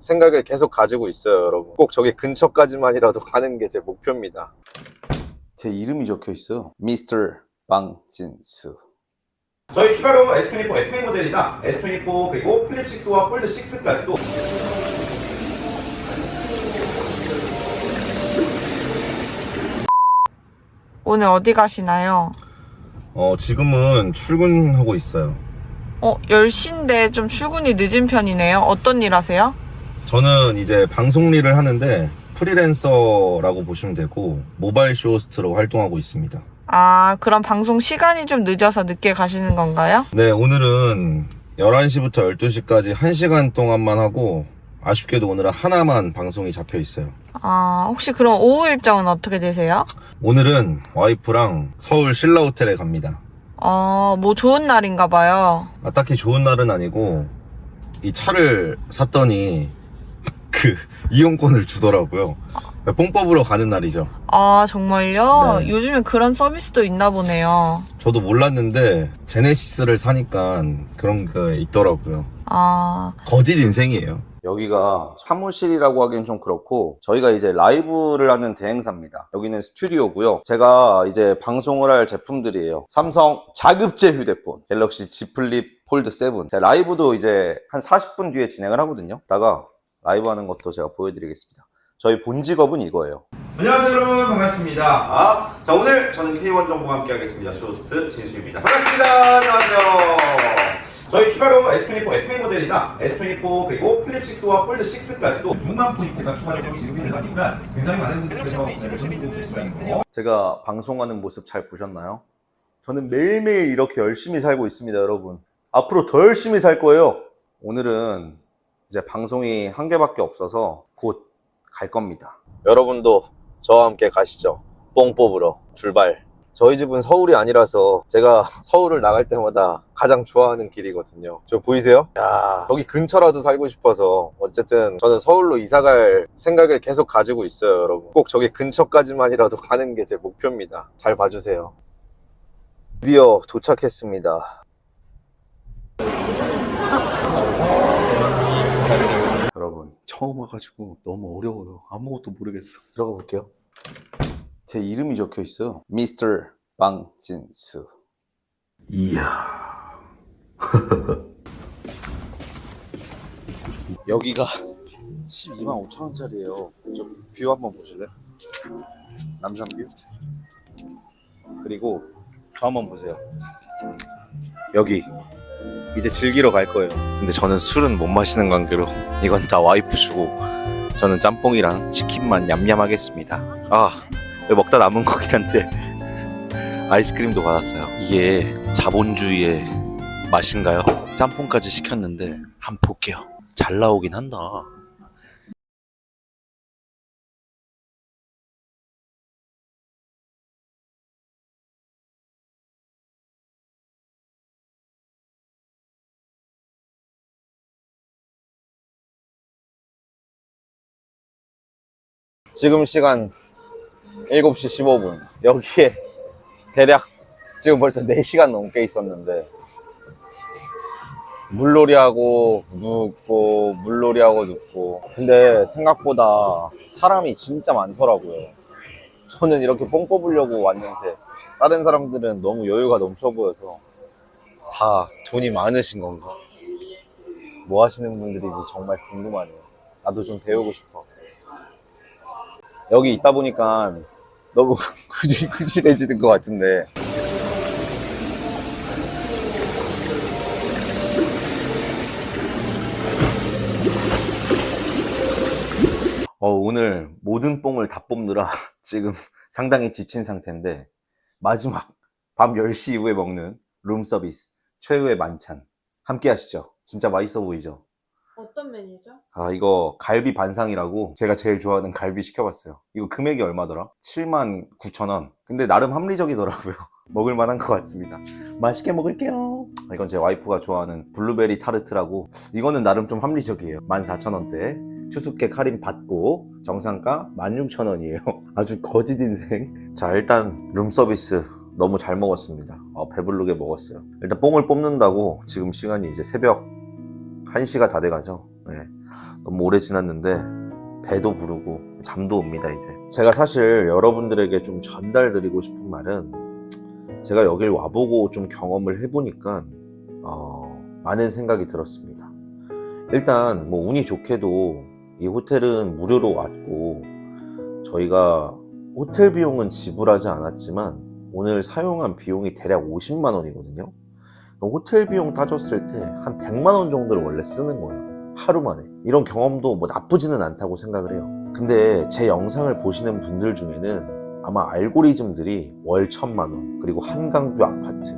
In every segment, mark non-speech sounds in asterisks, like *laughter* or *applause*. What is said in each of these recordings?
생각을 계속 가지고 있어요, 여러분. 꼭 저기 근처까지만이라도 *laughs* 가는 게 제 목표입니다. 제 이름이 적혀 있어요. 미스터 방진수. 저희 추가로 S24 FA 모델이나 S24 그리고 플립 6와 폴드 6까지도 오늘 어디 가시나요? 어, 지금은 출근하고 있어요. 어, 10시인데 좀 출근이 늦은 편이네요. 어떤 일 하세요? 저는 이제 방송 일을 하는데 프리랜서라고 보시면 되고 모바일 쇼호스트로 활동하고 있습니다. 아, 그럼 방송 시간이 좀 늦어서 늦게 가시는 건가요? 네, 오늘은 11시부터 12시까지 1시간 동안만 하고 아쉽게도 오늘은 하나만 방송이 잡혀 있어요. 아, 혹시 그럼 오후 일정은 어떻게 되세요? 오늘은 와이프랑 서울 신라 호텔에 갑니다. 어, 뭐 좋은 날인가 봐요. 아, 딱히 좋은 날은 아니고 이 차를 샀더니 그 이용권을 주더라고요. 뽕 뽑으러 가는 날이죠. 아, 정말요? 네. 요즘에 그런 서비스도 있나 보네요. 저도 몰랐는데 제네시스를 사니까 그런 게 있더라고요. 아, 거짓 인생이에요. 여기가 사무실이라고 하기엔 좀 그렇고 저희가 이제 라이브를 하는 대행사입니다. 여기는 스튜디오고요. 제가 이제 방송을 할 제품들이에요. 삼성 자급제 휴대폰, 갤럭시 Z 플립 폴드 7. 제가 라이브도 이제 한 40분 뒤에 진행을 하거든요. 다가 라이브 하는 것도 제가 보여드리겠습니다. 저희 본 직업은 이거예요. 안녕하세요 여러분 반갑습니다 아, 자 오늘 저는 K1 정보와 함께 하겠습니다 쇼호스트 진수입니다 반갑습니다 안녕하세요 저희 추가로 S24 FA 모델이나 S24 그리고 플립 6와 폴드 6까지도 6만 포인트가 추가적으로 지급이 되다 보니까 굉장히 많은 분들께서 구매를 해주고 계시다는 거 제가 방송하는 모습 잘 보셨나요? 저는 매일매일 이렇게 열심히 살고 있습니다, 여러분. 앞으로 더 열심히 살 거예요. 오늘은 이제 방송이 한 개밖에 없어서 곧 갈 겁니다. 여러분도 저와 함께 가시죠. 뽕 뽑으러 출발. 저희 집은 서울이 아니라서 제가 서울을 나갈 때마다 가장 좋아하는 길이거든요. 저 보이세요? 야, 여기 근처라도 살고 싶어서 어쨌든 저는 서울로 이사 갈 생각을 계속 가지고 있어요, 여러분. 꼭 저기 근처까지만이라도 가는 게 제 목표입니다. 잘 봐주세요. 드디어 도착했습니다. 여러분, 처음 와가지고 너무 어려워요. 아무것도 모르겠어. 들어가 볼게요. 제 이름이 적혀 있어요. 미스터 방진수. 이야. *laughs* 여기가 12만 5천 원짜리예요. 뷰 한번 보실래? 남산뷰. 그리고 저 한번 보세요. 여기 이제 즐기러 갈 거예요. 근데 저는 술은 못 마시는 관계로 이건 다 와이프 주고 저는 짬뽕이랑 치킨만 냠냠하겠습니다. 아, 먹다 남은 거긴 한데 *laughs* 아이스크림도 받았어요. 이게 자본주의의 맛인가요? 짬뽕까지 시켰는데 한번 볼게요. 잘 나오긴 한다. 지금 시간 7시 15분. 여기에 대략 지금 벌써 4시간 넘게 있었는데 물놀이하고 눕고 물놀이하고 눕고 근데 생각보다 사람이 진짜 많더라고요. 저는 이렇게 뽕 뽑으려고 왔는데 다른 사람들은 너무 여유가 넘쳐 보여서 다 돈이 많으신 건가? 뭐 하시는 분들인지 정말 궁금하네요. 나도 좀 배우고 싶어. 여기 있다 보니까 너무 *laughs* 구질구질해지는 것 같은데. 어, 오늘 모든 뽕을 다 뽑느라 *laughs* 지금 상당히 지친 상태인데, 마지막 밤 10시 이후에 먹는 룸 서비스 최후의 만찬. 함께 하시죠. 진짜 맛있어 보이죠? 어떤 메뉴죠? 아, 이거 갈비 반상이라고 제가 제일 좋아하는 갈비 시켜봤어요. 이거 금액이 얼마더라? 7만 9천 원. 근데 나름 합리적이더라고요. *laughs* 먹을 만한 것 같습니다. 맛있게 먹을게요. 아, 이건 제 와이프가 좋아하는 블루베리 타르트라고. 이거는 나름 좀 합리적이에요. 14,000원대. 추수께 할인 받고 정상가 16,000원이에요. *laughs* 아주 거짓 인생. 자, 일단 룸 서비스 너무 잘 먹었습니다. 어, 배부르게 먹었어요. 일단 뽕을 뽑는다고 지금 시간이 이제 새벽 1시가 다 돼가죠. 네. 너무 오래 지났는데 배도 부르고 잠도 옵니다 이제. 제가 사실 여러분들에게 좀 전달드리고 싶은 말은 제가 여길 와보고 좀 경험을 해보니까 어, 많은 생각이 들었습니다. 일단 뭐 운이 좋게도 이 호텔은 무료로 왔고 저희가 호텔 비용은 지불하지 않았지만 오늘 사용한 비용이 대략 50만 원이거든요. 호텔 비용 따졌을 때 한 100만 원 정도를 원래 쓰는 거예요. 하루 만에. 이런 경험도 뭐 나쁘지는 않다고 생각을 해요. 근데 제 영상을 보시는 분들 중에는 아마 알고리즘들이 월 천만 원, 그리고 한강뷰 아파트,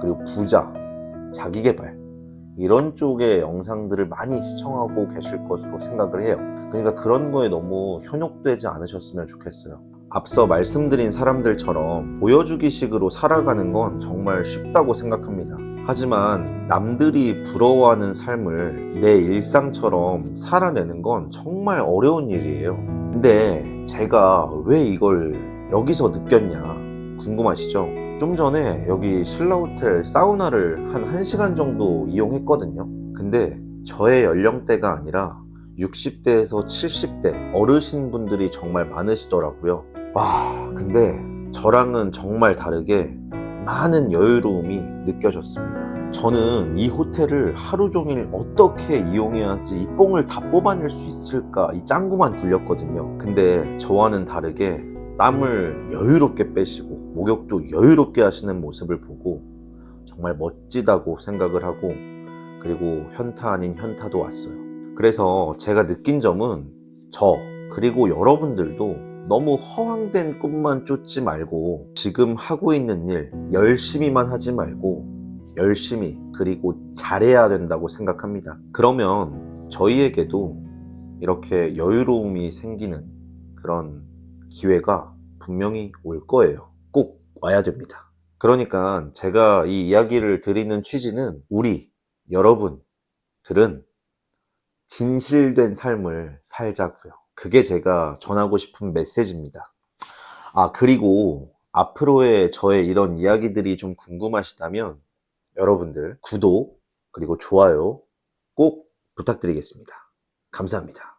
그리고 부자, 자기개발, 이런 쪽의 영상들을 많이 시청하고 계실 것으로 생각을 해요. 그러니까 그런 거에 너무 현혹되지 않으셨으면 좋겠어요. 앞서 말씀드린 사람들처럼 보여주기식으로 살아가는 건 정말 쉽다고 생각합니다. 하지만 남들이 부러워하는 삶을 내 일상처럼 살아내는 건 정말 어려운 일이에요. 근데 제가 왜 이걸 여기서 느꼈냐 궁금하시죠? 좀 전에 여기 신라호텔 사우나를 한 1시간 정도 이용했거든요. 근데 저의 연령대가 아니라 60대에서 70대 어르신분들이 정말 많으시더라고요. 와, 근데 저랑은 정말 다르게 많은 여유로움이 느껴졌습니다. 저는 이 호텔을 하루 종일 어떻게 이용해야지 이 뽕을 다 뽑아낼 수 있을까 이 짱구만 굴렸거든요. 근데 저와는 다르게 땀을 여유롭게 빼시고 목욕도 여유롭게 하시는 모습을 보고 정말 멋지다고 생각을 하고 그리고 현타 아닌 현타도 왔어요. 그래서 제가 느낀 점은 저 그리고 여러분들도 너무 허황된 꿈만 쫓지 말고 지금 하고 있는 일 열심히만 하지 말고 열심히 그리고 잘해야 된다고 생각합니다. 그러면 저희에게도 이렇게 여유로움이 생기는 그런 기회가 분명히 올 거예요. 꼭 와야 됩니다. 그러니까 제가 이 이야기를 드리는 취지는 우리 여러분들은 진실된 삶을 살자고요. 그게 제가 전하고 싶은 메시지입니다. 아, 그리고 앞으로의 저의 이런 이야기들이 좀 궁금하시다면 여러분들 구독 그리고 좋아요 꼭 부탁드리겠습니다. 감사합니다.